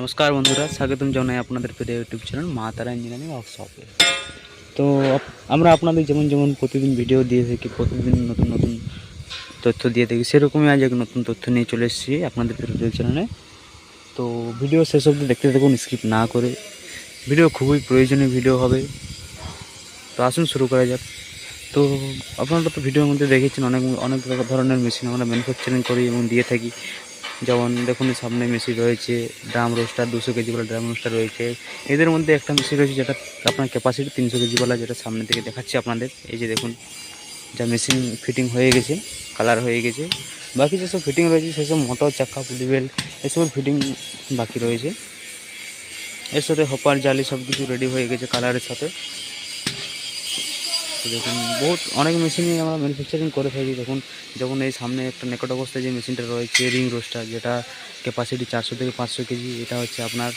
নমস্কার বন্ধুরা, স্বাগতম জানাই আপনাদের প্রিয় ইউটিউব চ্যানেল মা তারা ইঞ্জিনিয়ারিং ওয়ার্কশপে তো আমরা আপনাদের যেমন যেমন প্রতিদিন ভিডিও দিয়ে থাকি, প্রতিদিন নতুন নতুন তথ্য দিয়ে থাকি, সেরকমই আজ এক নতুন তথ্য নিয়ে চলে এসেছি আপনাদের প্রিয় ইউটিউব চ্যানেলে তো ভিডিও শেষ অবধি দেখতে থাকুন স্কিপ না করে। ভিডিও খুবই প্রয়োজনীয় ভিডিও হবে। তো আসুন শুরু করা যাক। তো আপনারা তো ভিডিওর মধ্যে দেখেছেন, অনেক অনেক ধরনের মেশিন আমরা ম্যানুফ্যাকচারিং করি এবং দিয়ে থাকি। যেমন দেখুন, সামনে মেশিন রয়েছে ড্রাম রোস্টার দুশো কেজি বলে ড্রাম রোস্টার রয়েছে। এদের মধ্যে একটা মেশিন রয়েছে যেটা আপনার ক্যাপাসিটি তিনশো কেজি বলা যেটা সামনে থেকে দেখাচ্ছি আপনাদের। এই যে দেখুন, যা মেশিন ফিটিং হয়ে গেছে কালার হয়ে গেছে। বাকি যেসব ফিটিং রয়েছে, সেসব মোটর, চাকা পুলি এসব ফিটিং বাকি রয়েছে। এর সাথে হপার জালি সব কিছু রেডি হয়ে গেছে কালারের সাথে। তো দেখুন, বহুত অনেক মেশিনই আমরা ম্যানুফ্যাকচারিং করে থাকি। দেখুন, যখন এই সামনে একটা নিকট অবস্থায় যে মেশিনটা রয়েছে রিং রোস্টার যেটা ক্যাপাসিটি চারশো থেকে পাঁচশো কেজি, এটা হচ্ছে আপনার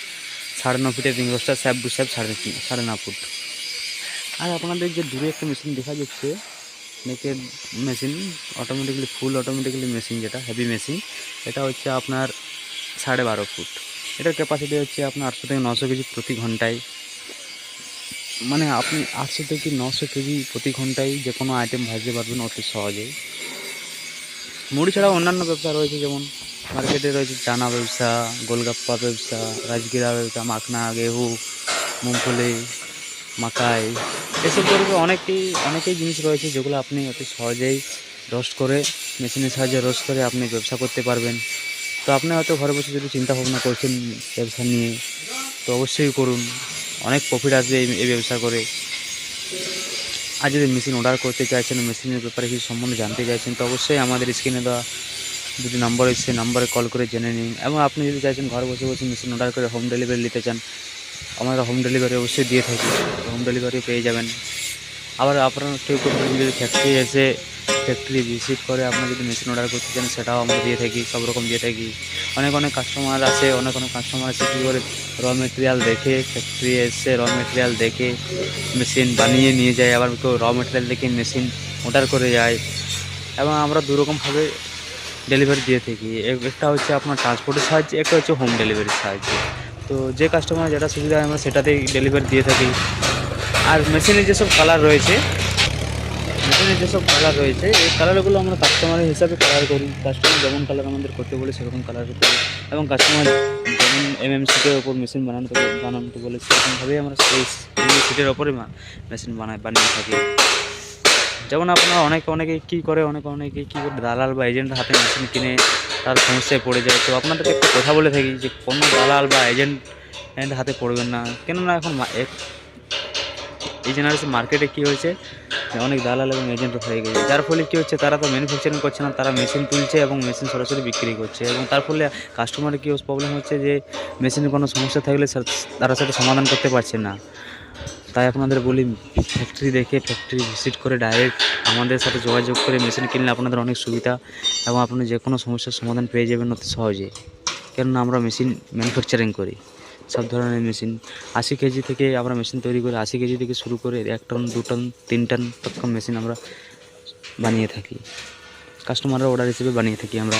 সাড়ে ন ফিটের রিং রোস্টার স্যাপ টু স্যাপ, সাড়ে সাড়ে ন ফুট। আর আপনাদের যে দূরে একটা মেশিন দেখা যাচ্ছে নেকের machine automatically full automatically machine যেটা হেভি মেশিন এটা হচ্ছে আপনার সাড়ে বারো ফুট। এটার ক্যাপাসিটি হচ্ছে আপনার আটশো থেকে নশো কেজি প্রতি ঘন্টায়। মানে আপনি আটশো থেকে নশো কেজি প্রতি ঘন্টায় যে কোনো আইটেম ভাজতে পারবেন অতি সহজেই। মুড়ি ছাড়া অন্যান্য ব্যবসা রয়েছে, যেমন মার্কেটে রয়েছে চানা ব্যবসা, গোলগাপ্পা ব্যবসা, রাজগিরা ব্যবসা, মাখনা, গেহু মুগফলি মাকাই এসব করবে অনেকেই অনেকেই জিনিস রয়েছে যেগুলো আপনি অতি সহজেই রোস্ট করে মেশিনের সাহায্যে রোস্ট করে আপনি ব্যবসা করতে পারবেন। তো আপনি হয়তো ঘরে বসে যদি চিন্তা ভাবনা করছেন ব্যবসা নিয়ে, তো অবশ্যই করুন। অনেক প্রফিট আসবে এই ব্যবসা করে। আর যদি মেশিন অর্ডার করতে চাইছেন মেশিনের ব্যাপারে কিছু সম্বন্ধে জানতে চাইছেন, তো অবশ্যই আমাদের স্ক্রিনে দেওয়া দুটি নম্বর এসে নাম্বারে কল করে জেনে নিন। এবং আপনি যদি চাইছেন ঘরে বসে বসে মেশিন অর্ডার করে হোম ডেলিভারি নিতে চান আমরা হোম ডেলিভারি অবশ্যই দিয়ে থাকি। হোম ডেলিভারি পেয়ে যাবেন। আবার আপনার কেউ কেউ যদি ফ্যাক্টরি এসে ফ্যাক্টরি ভিজিট করে আপনার যদি মেশিন অর্ডার করতে চান, সেটাও আমরা দিয়ে থাকি, সব রকম দিয়ে থাকি। অনেক অনেক কাস্টমার আছে অনেক অনেক কাস্টমার আছে কী করে? র মেটেরিয়াল দেখে ফ্যাক্টরি এসে র মেটেরিয়াল দেখে মেশিন বানিয়ে নিয়ে যায়, আবার কেউ র মেটেরিয়াল দেখে মেশিন অর্ডার করে যায়। এবং আমরা দুরকমভাবে ডেলিভারি দিয়ে থাকি। একটা হচ্ছে আপনার ট্রান্সপোর্টের সাহায্যে, একটা হচ্ছে হোম ডেলিভারির সাহায্যে। তো যে কাস্টমার যেটা সুবিধা হয়, আমরা সেটাতেই ডেলিভারি দিয়ে থাকি। আর মেশিনের যেসব কালার রয়েছে মেশিনের যেসব কালার রয়েছে, এই কালারগুলো আমরা কাস্টমারের হিসাবে কালার করি। কাস্টমার যেমন কালার আমাদের করতে বলে সেরকম কালার করি। এবং কাস্টমার যেমন এমএমসিটের ওপর মেশিন বানানো বানাতে বলে সেরকমভাবেই আমরা সেই সিটের ওপরে মেশিন বানাই বানিয়ে থাকি। যেমন আপনার অনেক, অনেকে কী করে, অনেক, অনেকে কী করে, দালাল বা এজেন্টের হাতে মেশিন কিনে, তার সমস্যায় পড়ে যায়। তো আপনাদেরকে একটা কথা বলে থাকি যে, কোনো দালাল বা এজেন্ট হাতে পড়বেন না। কেননা এখন এই জেনারেশন মার্কেটে কী হয়েছে? অনেক দালাল এবং এজেন্ট হয়ে গেছে। যার ফলে কী হচ্ছে, তারা তো ম্যানুফ্যাকচারিং করছে না, তারা মেশিন তুলছে এবং মেশিন সরাসরি বিক্রি করছে। এবং তার ফলে কাস্টমারের কী প্রবলেম হচ্ছে যে মেশিনের কোনো সমস্যা থাকলে তারা সেটা সমাধান করতে পারছে না। তাই আপনাদের বলি ফ্যাক্টরি দেখে ফ্যাক্টরি ভিজিট করে ডাইরেক্ট আমাদের সাথে যোগাযোগ করে মেশিন কিনলে আপনাদের অনেক সুবিধা এবং আপনি যে কোনো সমস্যার সমাধান পেয়ে যাবেন অতি সহজে। কেননা আমরা মেশিন ম্যানুফ্যাকচারিং করি। সব ধরনের মেশিন। আশি কেজি থেকে আমরা মেশিন তৈরি করে আশি কেজি থেকে শুরু করে এক টন, দু টন, তিন টন তখন মেশিন আমরা বানিয়ে থাকি। কাস্টমাররা অর্ডার হিসেবে বানিয়ে থাকি আমরা।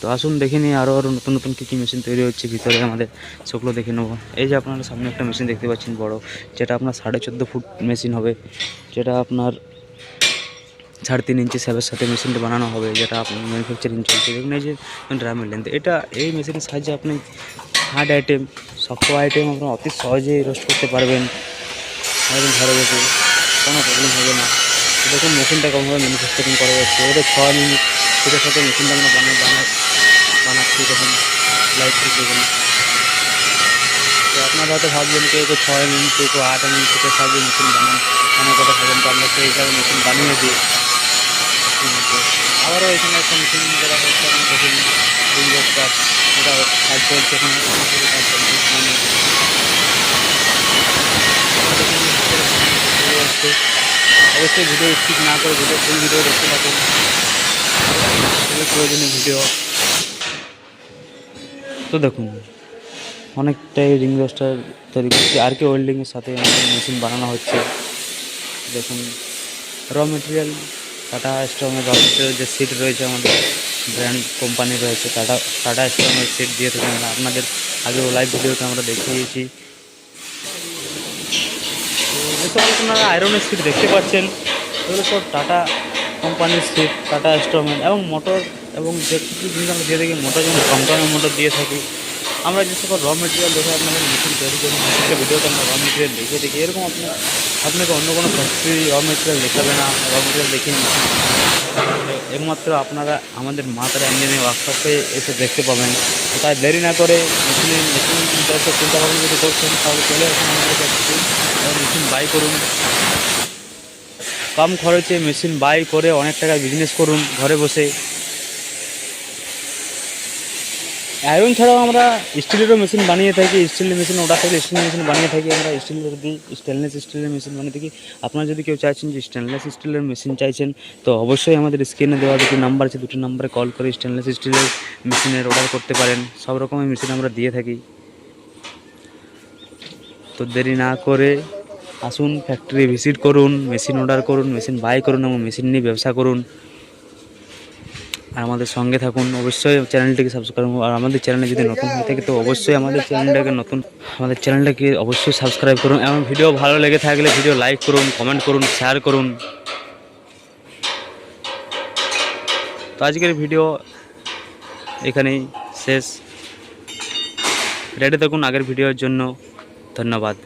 তো আসুন দেখে নিই আরও আরও নতুন নতুন কী কী মেশিন তৈরি হচ্ছে ভিতরে আমাদের। সেগুলো দেখে নেব। এই যে আপনারা সামনে একটা মেশিন দেখতে পাচ্ছেন বড়, যেটা আপনার সাড়ে চোদ্দ ফুট মেশিন হবে, যেটা আপনার সাড়ে তিন ইঞ্চি স্যাবের সাথে মেশিনটা বানানো হবে, যেটা আপনার ম্যানুফ্যাকচারিং চলছে। দেখুন এই যে ড্রামের লেন্থ এটা, এই মেশিনের সাহায্যে আপনি হার্ড আইটেম শক্ত আইটেম আপনারা অতি সহজেই রোস্ট করতে পারবেন। একদম ঘরে বসে, কোনো প্রবলেম হবে না। দেখুন মেশিনটা কমভাবে ম্যানুফ্যাকচারিং করা যাচ্ছে। এটা ছ মিনিট, সেটার সাথে মেশিনটা আমরা বানাই বানাই, বানাচ্ছি, দেখুন। লাইট দেখুন। তো আপনারা হয়তো ভাবছেন, কেউ কেউ ছয় মিনিট, কেউ কেউ আট মিনিট, সেটার সাহায্যে মেশিন বানান। অনেক কথা ভাবেন তো আমরা সেই হিসাবে মেশিন বানিয়ে দিই। আবারও এখানে একটা মেশিন করা হচ্ছে আপনি দেখুন অবশ্যই ভিডিও স্কিপ না করে ভিডিও ফুল ভিডিও দেখতে থাকুন। খুবই প্রয়োজনীয় ভিডিও তো দেখুন, অনেকটাই রিং রোস্টার তৈরি করছি। আর কে ওয়েল্ডিংয়ের সাথে মেশিন বানানো হচ্ছে। দেখুন র মেটেরিয়াল টাটা স্ট্রমের যে সিট রয়েছে আমাদের ব্র্যান্ড কোম্পানি রয়েছে টাটা টাটা স্ট্রমের সিট দিয়ে থাকেন। আপনাদের আগেও লাইভ ভিডিওতে আমরা দেখিয়েছি। আপনারা আয়রনের সিট দেখতে পাচ্ছেন। এগুলো সব টাটা কোম্পানির সিট টাটা স্টোরম্যান এবং মোটর এবং যে কিছু জিনিস আমরা দিয়ে থাকি মোটর যেমন কম দামের মোটর দিয়ে থাকি। আমরা যে সকল র মেটেরিয়াল দেখে আপনাদের মেশিন তৈরি করি একটা ভিডিওতে আমরা র মেটেরিয়াল দেখিয়ে দেখি এরকম আপনার আপনাকে অন্য কোনো ফ্যাক্টরি র মেটেরিয়াল দেখাবে না র মেটেরিয়াল মেশিন একমাত্র আপনারা আমাদের মাতার ইঞ্জিনিয়ারিং ওয়ার্কশপে এসে দেখতে পাবেন। তাই দেরি না করে মেশিনের মেশিন ব্যবসা চিন্তা ভাবনা যদি করছেন, তাহলে চলে আসুন আমাদের মেশিন বাই করুন। কম খরচে মেশিন বাই করে অনেক টাকা বিজনেস করুন ঘরে বসে। আয়রন ছাড়াও আমরা স্টিলেরও মেশিন বানিয়ে থাকি স্টিলের মেশিন অর্ডার থাকলে স্টিলের মেশিন বানিয়ে থাকি আমরা স্টিলের দিই স্টেনলেস স্টিলের মেশিন বানিয়ে থাকি, আপনারা যদি কেউ চাইছেন যে স্টেনলেস স্টিলের মেশিন চাইছেন, তো অবশ্যই আমাদের স্ক্রিনে দেওয়া দুটি নাম্বার আছে, দুটি নাম্বারে কল করে স্টেনলেস স্টিলের মেশিনের অর্ডার করতে পারেন। সব রকমের মেশিন আমরা দিয়ে থাকি। তো দেরি না করে আসুন ফ্যাক্টরি ভিজিট করুন মেশিন অর্ডার করুন মেশিন বাই করুন, এবং মেশিন নিয়ে ব্যবসা করুন। আর আমাদের সঙ্গে থাকুন, অবশ্যই চ্যানেলটিকে সাবস্ক্রাইব করুন। আর আমাদের চ্যানেলে যদি নতুন হয়ে থাকে, তো অবশ্যই আমাদের চ্যানেলটাকে নতুন, আমাদের চ্যানেলটাকে অবশ্যই সাবস্ক্রাইব করুন। এবং ভিডিও ভালো লেগে থাকলে ভিডিও লাইক করুন কমেন্ট করুন শেয়ার করুন। তো আজকের ভিডিও এখানেই শেষ। রেডি থাকুন আগের ভিডিওর জন্য। ধন্যবাদ।